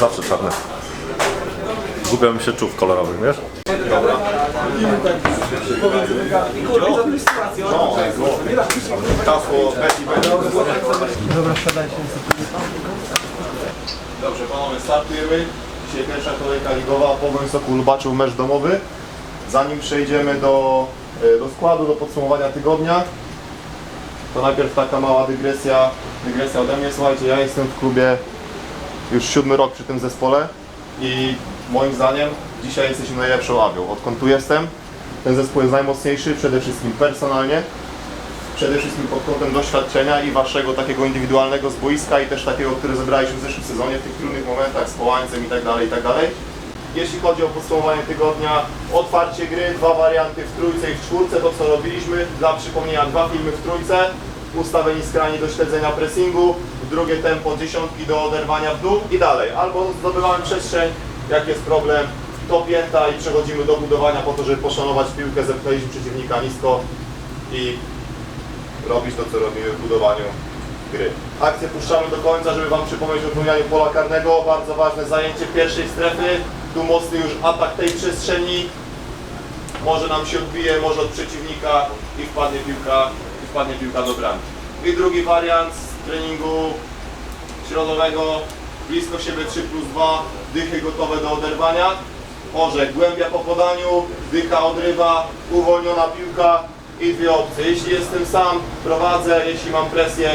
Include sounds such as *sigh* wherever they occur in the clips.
Zawsze czarne. Gubią mi się czów kolorowych, wiesz? Dobra. Dobra, sprzedaj się. Dobrze, panowie, startujemy. Dzisiaj pierwsza kolejka ligowa, Pogoń Sokół Lubaczów, mecz domowy. Zanim przejdziemy do, e, do podsumowania tygodnia, to najpierw taka mała dygresja, dygresja ode mnie. Słuchajcie, ja jestem w klubie już siódmy rok przy tym zespole i moim zdaniem dzisiaj jesteśmy najlepszą awią. Odkąd tu jestem, ten zespół jest najmocniejszy, przede wszystkim personalnie, przede wszystkim pod kątem doświadczenia i waszego takiego indywidualnego z boiska i też takiego, które zebraliśmy w zeszłym sezonie w tych trudnych momentach z połańcem i tak dalej, i tak dalej. Jeśli chodzi o podsumowanie tygodnia, otwarcie gry, dwa warianty w trójce i w czwórce, to co robiliśmy, dla przypomnienia dwa filmy w trójce, ustawieni skrajnie do śledzenia pressingu, drugie tempo dziesiątki do oderwania w dół i dalej. Albo zdobywamy przestrzeń, jak jest problem, to pięta i przechodzimy do budowania po to, żeby poszanować piłkę, zepchnęliśmy przeciwnika nisko i robić to, co robimy w budowaniu gry. Akcję puszczamy do końca, żeby Wam przypomnieć o wypełnianiu pola karnego. Bardzo ważne zajęcie pierwszej strefy. Tu mocny już atak tej przestrzeni. Może nam się odbije, może od przeciwnika i wpadnie piłka, i wpadnie piłka do bramki. I drugi wariant z treningu środowego. Blisko siebie 3 plus 2, dychy gotowe do oderwania. Orzek, głębia po podaniu, dycha odrywa, uwolniona piłka i dwie opcje. Jeśli jestem sam, prowadzę, jeśli mam presję,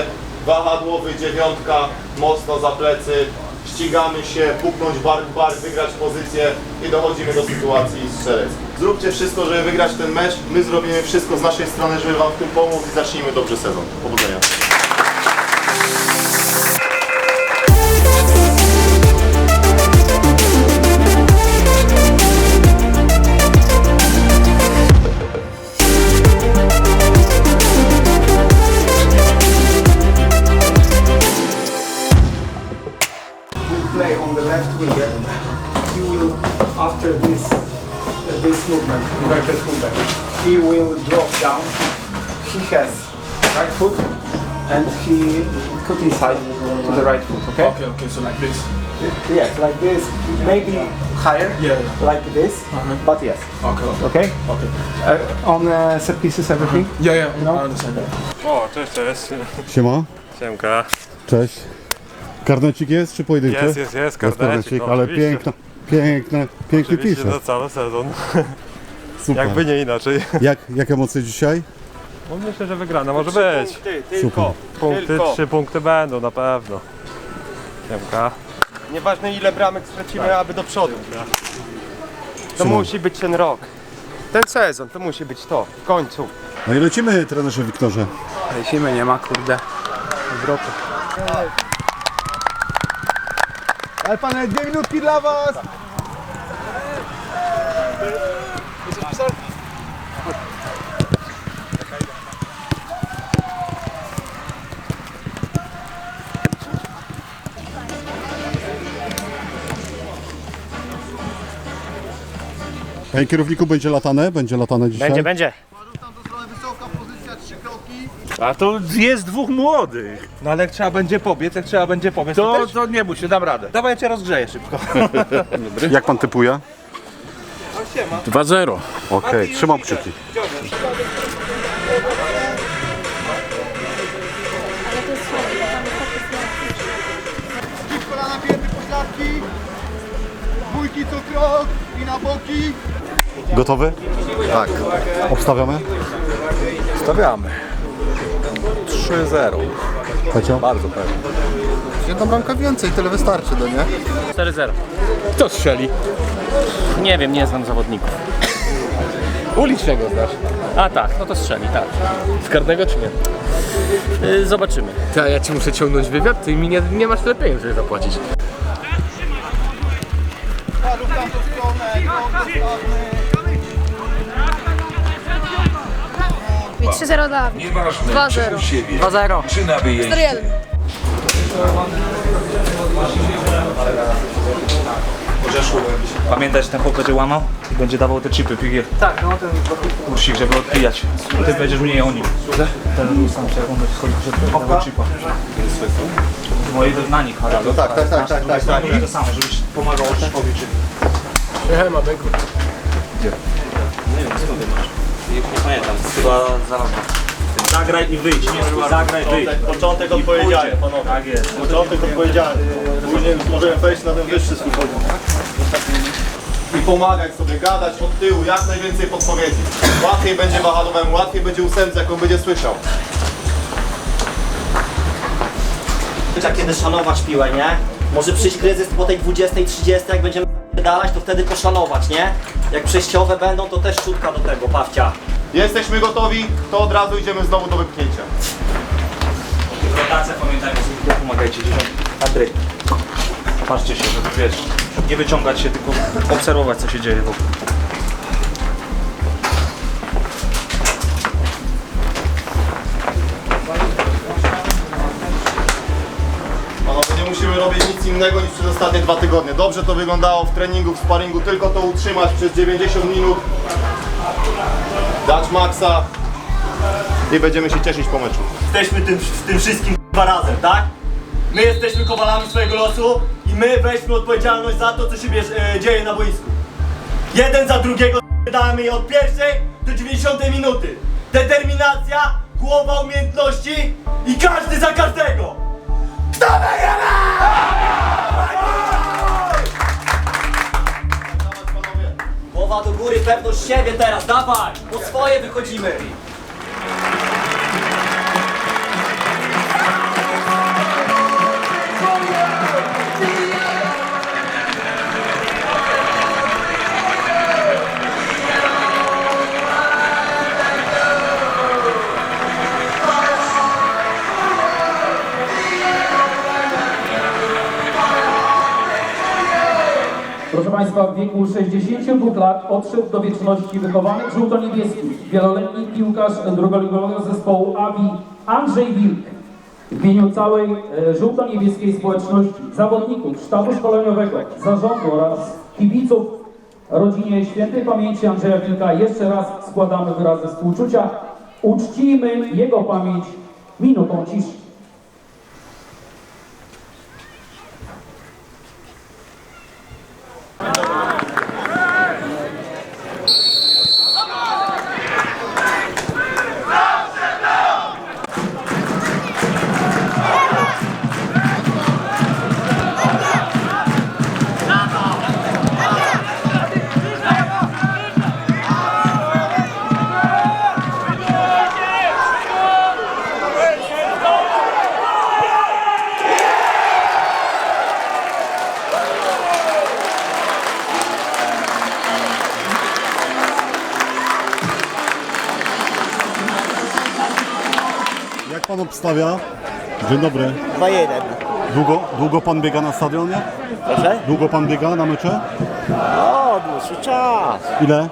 wahadłowy, dziewiątka, mocno za plecy, ścigamy się, puknąć bark bark, wygrać pozycję i dochodzimy do sytuacji strzeleckich. Zróbcie wszystko, żeby wygrać ten mecz. My zrobimy wszystko z naszej strony, żeby Wam w tym pomóc i zacznijmy dobrze sezon. Powodzenia. And he put inside to the right foot. Okay. Okay, okay, so like this. Yes, like this, maybe higher, Yeah, yeah. like this, but yes. Okay, okay. Okay. Okay. Uh, on uh, set pieces, everything. Yeah, yeah, No. I understand. O, cześć, cześć. Siema, Siemka. cześć. Karnecik jest czy pojedynczy? Jest, jest, jest, karnecik, karnecik, no, ale oczywiście. piękna, piękne, piękny Oczywiście pisze. za cały sezon. Super. *laughs* Jakby nie inaczej. Jak, jak emocje dzisiaj? No myślę, że wygrana może być. Super. Punkty, trzy punkty będą na pewno. Siemka. Nieważne ile bramek stracimy, aby do przodu. To Szymon. musi być ten rok. Ten sezon, to musi być to. W końcu. No i lecimy, trenerze Wiktorze. Zimy nie ma, kurde. Zwrotu. Ale panie, dwie minutki dla was! Panie kierowniku, będzie latane? Będzie latane dzisiaj? Będzie, będzie. A to jest dwóch młodych. No ale jak trzeba będzie pobiec, jak trzeba będzie pobiec, to, To, też... to nie bój się, dam radę. Dawaj, ja cię rozgrzeję szybko. *laughs* Jak pan typuje? 2-0. Okej, trzymam kciuki. Kolana pięty pośladki, bójki co krok i na boki. Gotowy? Tak. Obstawiamy? Stawiamy. 3-0. Pecio? Bardzo pewnie. Jedna bramka więcej, tyle wystarczy, do nie? 4-0. Kto strzeli? Nie wiem, nie znam zawodników. Ulicznego znasz. A tak, no to strzeli, tak. Z karnego czy nie? Y, zobaczymy. Ty, a ja ci muszę ciągnąć wywiad? Ty mi nie, nie masz tyle pieniędzy, żeby zapłacić. Padów tam to stronę, krok dostawny. 3-0 dla mnie. 2-0. 2-0. 4-1. Orzeszu. Pamiętaj, że ten chłop będzie łamał i będzie dawał te chipy pigier. Tak, no ten Kursik, żeby odbijać. Ty będziesz mniej o nim. Ten sam się, jak on będzie schodził, żeby dawał chipa. No i na nich, ale No tak, tak, tak, tak, tak, tak. to samo, żebyś pomagał Orzeszowi, czy... Zagraj i wyjdź, nie zagraj, wyjdź. Początek odpowiedzialny, panowie. Tak jest. Początek odpowiedzialny. Później już możemy wejść na ten wyższy swój poziom. I pomagać sobie, gadać od tyłu, jak najwięcej podpowiedzi. Łatwiej będzie wahadłowemu, łatwiej będzie ósemce, jak on będzie słyszał. Jak kiedy szanować piłę, nie? Może przyjść kryzys po tej 20-30, jak będziemy dalać, to wtedy poszanować, nie? Jak przejściowe będą, to też czutka do tego, pawcia. Jesteśmy gotowi, to od razu idziemy znowu do wypchnięcia. Rotacja, pamiętajmy, sobie pomagajcie. Andrzej, patrzcie się, żeby wiesz, nie wyciągać się, tylko obserwować, co się dzieje wokół. Innego niż przez ostatnie dwa tygodnie. Dobrze to wyglądało w treningu, w sparingu, tylko to utrzymać przez 90 minut. Dać maksa i będziemy się cieszyć po meczu. Jesteśmy tym, tym wszystkim dwa razem, tak? My jesteśmy kowalami swojego losu i my weźmy odpowiedzialność za to, co się bierz, e, dzieje na boisku. Jeden za drugiego damy od pierwszej do 90 minuty. Determinacja, głowa umiejętności i każdy za każdego. Kto wygra? Głowa do góry, pewność siebie teraz, dawaj! Po swoje wychodzimy! Proszę Państwa, w wieku 62 lat odszedł do wieczności wychowany w żółto-niebieskich, wieloletni piłkarz drugoligovego zespołu AWI Andrzej Wilk. W imieniu całej e, żółto-niebieskiej społeczności, zawodników, sztabu szkoleniowego, zarządu oraz kibiców rodzinie świętej pamięci Andrzeja Wilka jeszcze raz składamy wyrazy współczucia. Uczcijmy jego pamięć minutą ciszy. Jak? Dzień dobry. 2-1. Długo, długo pan biega na stadionie? Proszę? Długo pan biega na mecze? O, dłuższy czas. Ile?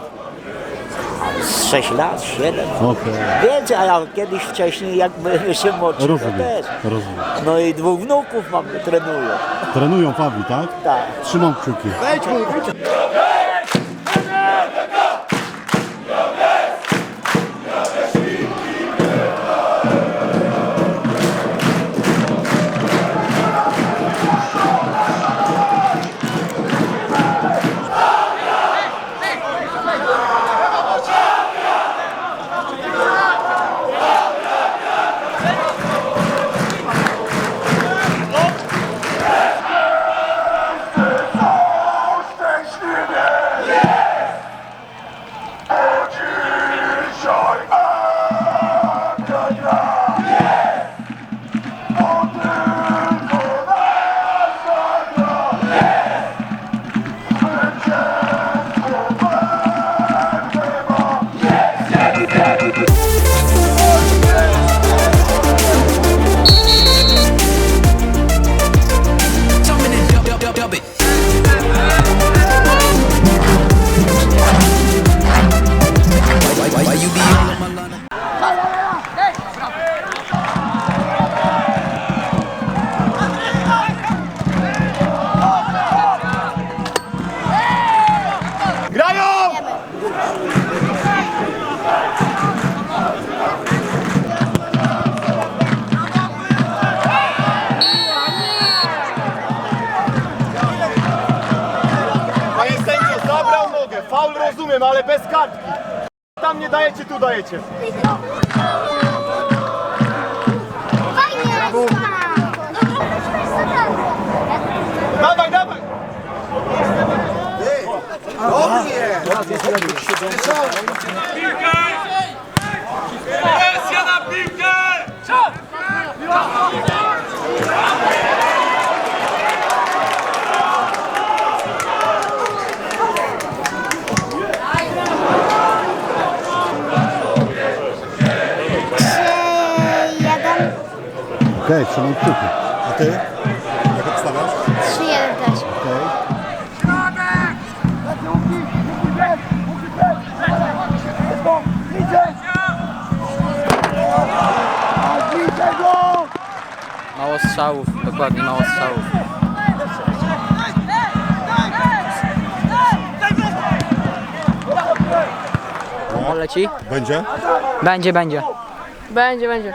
Z 6 lat, 7. Okej. Więcej, a ja kiedyś wcześniej, jakby *laughs* się młodszy, to Rozumiem, też. rozumiem. No i dwóch wnuków mam, trenują. Trenują Fabi, tak? Tak. Trzymam kciuki. Szczęśliwy! Presja na piłkę! Okej, trzymam kciuki. A ty? Strzałów, dokładnie mało strzałów. On leci? Będzie? Będzie, będzie. Będzie, będzie.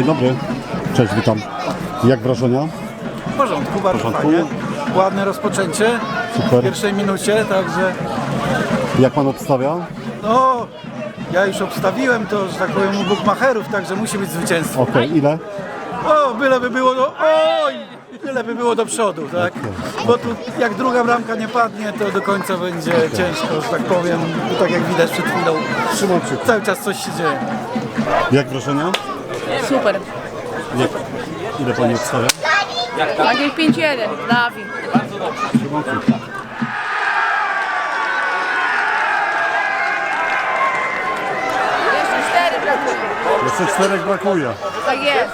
Dzień dobry. Cześć, witam. Jak wrażenia? W porządku, bardzo porządku. fajnie. Ładne rozpoczęcie w Super. pierwszej minucie, także Jak pan obstawia? no, ja już obstawiłem to, że tak powiem, u bukmacherów, także musi być zwycięstwo. Okej, ile? O, byleby było do... Oj! Byleby było do przodu, tak? Bo tu jak druga bramka nie padnie, to do końca będzie ciężko, że tak powiem. Tak jak widać przed chwilą, Trzymam cały czas coś się dzieje. Jak wrażenia? Super. Jak? Ile pani obstawia? Angiel 5-1. Dawid. Trzymam kciuki. Jeszcze 4 brakuje. Jeszcze czterech brakuje. Tak jest.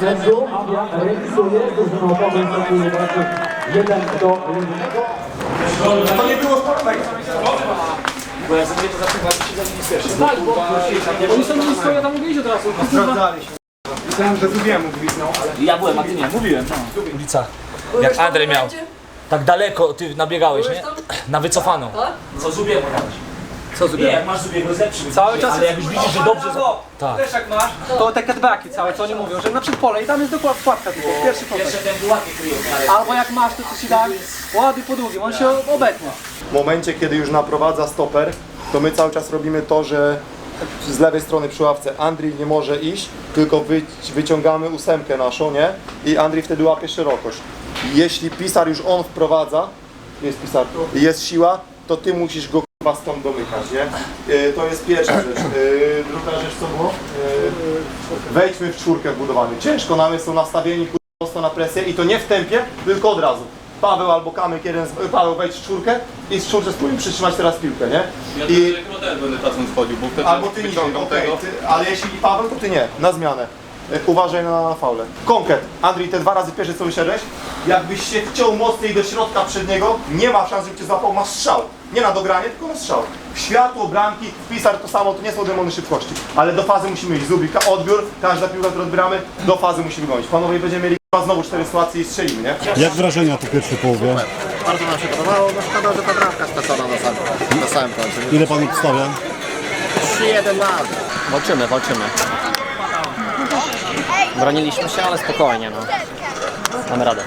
Avia remisuje drużyną Sokół Braków 1 do 1. To nie było sportnego. Bo jak sobie to zapywać, to się za nie spieszy. Tak, bo Oni są blisko, ja tam mówię od razu. Sprawdzaliśmy. Myślałem, że Zubiemu gwizdną, ale... Ja byłem, a ty nie, mówiłem. No. Ulica. Jak Andrzej miał. Tak daleko ty nabiegałeś, nie? Na wycofaną. Co zubiego miałeś? Co? Nie, jak masz jest lepszy. Cały czas Ale jak już widzisz, że dobrze... Tak. Wiesz jak masz, to te cutbacki całe, co oni mówią, że na przedpole i tam jest dokładnie wkładka tylko, pierwszy Jeszcze ten kryje. Albo jak masz, to ci dam, ładny po długim, on się obetnie. W momencie, kiedy już naprowadza stoper, to my cały czas robimy to, że z lewej strony przy ławce Andrii nie może iść, tylko wy, wyciągamy ósemkę naszą, nie? I Andrii wtedy łapie szerokość. Jeśli pisar już on wprowadza, jest pisar, jest siła, to ty musisz go k***a stąd domykać, nie? Yy, to jest pierwsza rzecz. Yy, druga rzecz co było? Yy, wejdźmy w czwórkę w budowaniu. Ciężko nam jest, są nastawieni k***a, prosto na presję i to nie w tempie, tylko od razu. Paweł albo Kamyk, jeden z, Paweł wejdź w czwórkę i z czwórce spróbuj przytrzymać teraz piłkę, nie? I, będę tacą wchodził, bo wtedy albo ty nie, okej, ty, ale jeśli Paweł, to ty nie, na zmianę. E, Uważaj na, na faule. Konkret. Andrzej, te dwa razy pierwsze co wyszedłeś, jakbyś się wciął mocniej do środka przedniego, nie ma szans, żeby cię złapał, masz strzał. Nie na dogranie, tylko na strzał. Światło, bramki, pisar to samo, to nie są demony szybkości. Ale do fazy musimy iść. Zubika, odbiór, każda piłka, którą odbieramy, do fazy musimy gonić. Panowie, będziemy mieli k***a, znowu cztery sytuacje i strzelimy, nie? Jak wrażenia po pierwszej połowie? Bardzo nam się podobało, no szkoda, że ta bramka stracona na samym, na samym końcu. Ile pan obstawia? 3-1 lat. Walczymy, walczymy. Broniliśmy się, ale spokojnie, no. Mamy radę.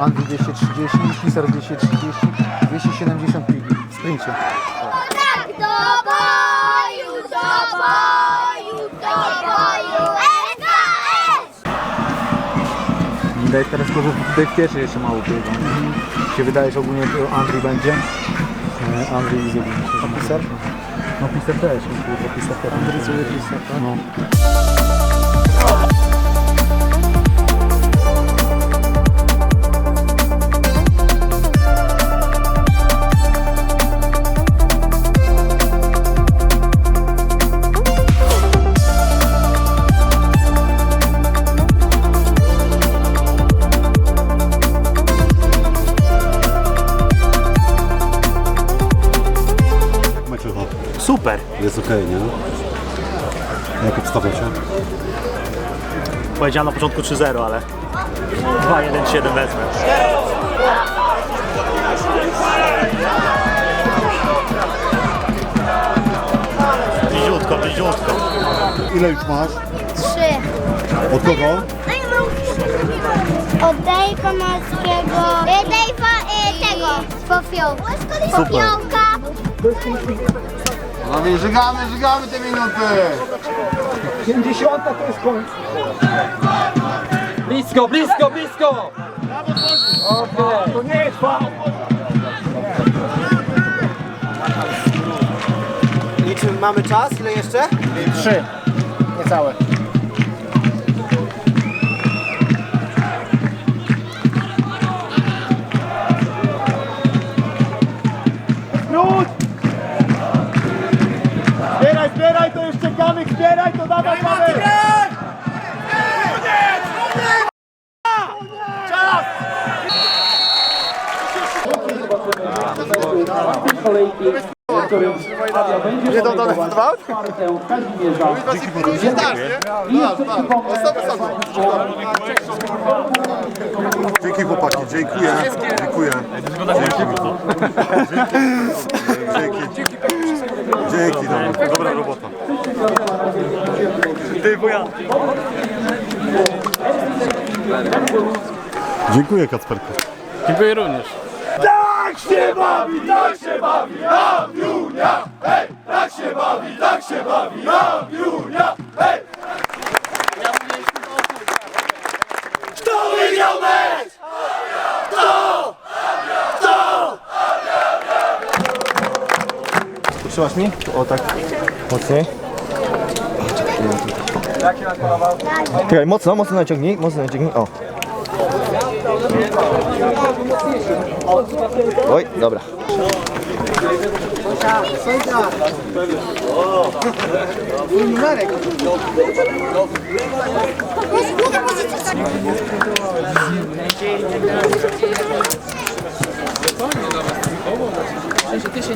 Andy 230, Pisar 230, 270 w sprincie. Do boju, do boju, do boju! SKS! Widać teraz może tutaj w pierwszej jeszcze mało biegł. się wydaje, że ogólnie Andrzej będzie. E, Andrzej i Pisar? No Pisar też, Pisar też. Andrzej sobie Pisar, tak? No. Jest okej, nie? Jak obstawiacie? Powiedziałem na początku 3-0, ale 2-1-7 wezmę. Bliziutko, bliziutko. Ile już masz? Trzy. Od kogo? Od Dejfa Morskiego. E, Dejfa e, tego. Popiołka. Popiołka. No żygamy, żygamy te minuty! 50 to jest koniec. Blisko, blisko, blisko! To nie jest faul. I czy mamy czas? Ile jeszcze? Trzy. Niecałe. Zbieraj, to dawaj, dawaj! kolejki, którym Avia będzie Nie dodane podejmować dwa? czwartę Kazimierza. I jeszcze przypomnę, Dzięki chłopaki, dziękuję. Dziękuję. Dzięki. Dzięki. Dzięki, dobra. Dobra robota. Ty. Dziękuję Kacperku. Dziękuję również. Tak się bawi, tak się bawi, Abiunia! Hej, tak się bawi, tak się bawi, Abiunia! Hej! Kto wygrał mecz? Kto? Kto? Trzymasz mi? O tak. Mocniej. Czekaj, mocno, mocno naciągnij, mocno naciągnij, o. Oj, dobra.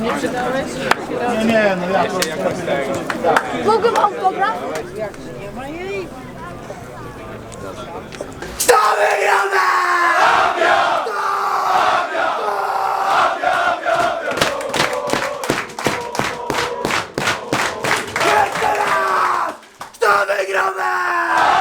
Nie, nie, no ja Mogłem autograf? Kto wygrał mecz? Jeszcze raz! Kto wygrał mecz?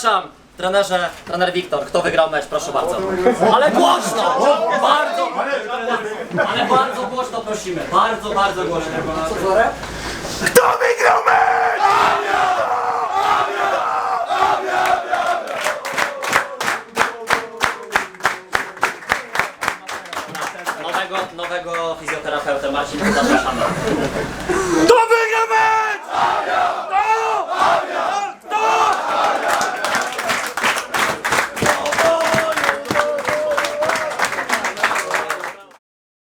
Przepraszam. Trenerze, trener Wiktor, kto wygrał mecz, proszę bardzo. Ale głośno! Bardzo, ale bardzo głośno prosimy. Bardzo, bardzo głośno. Kto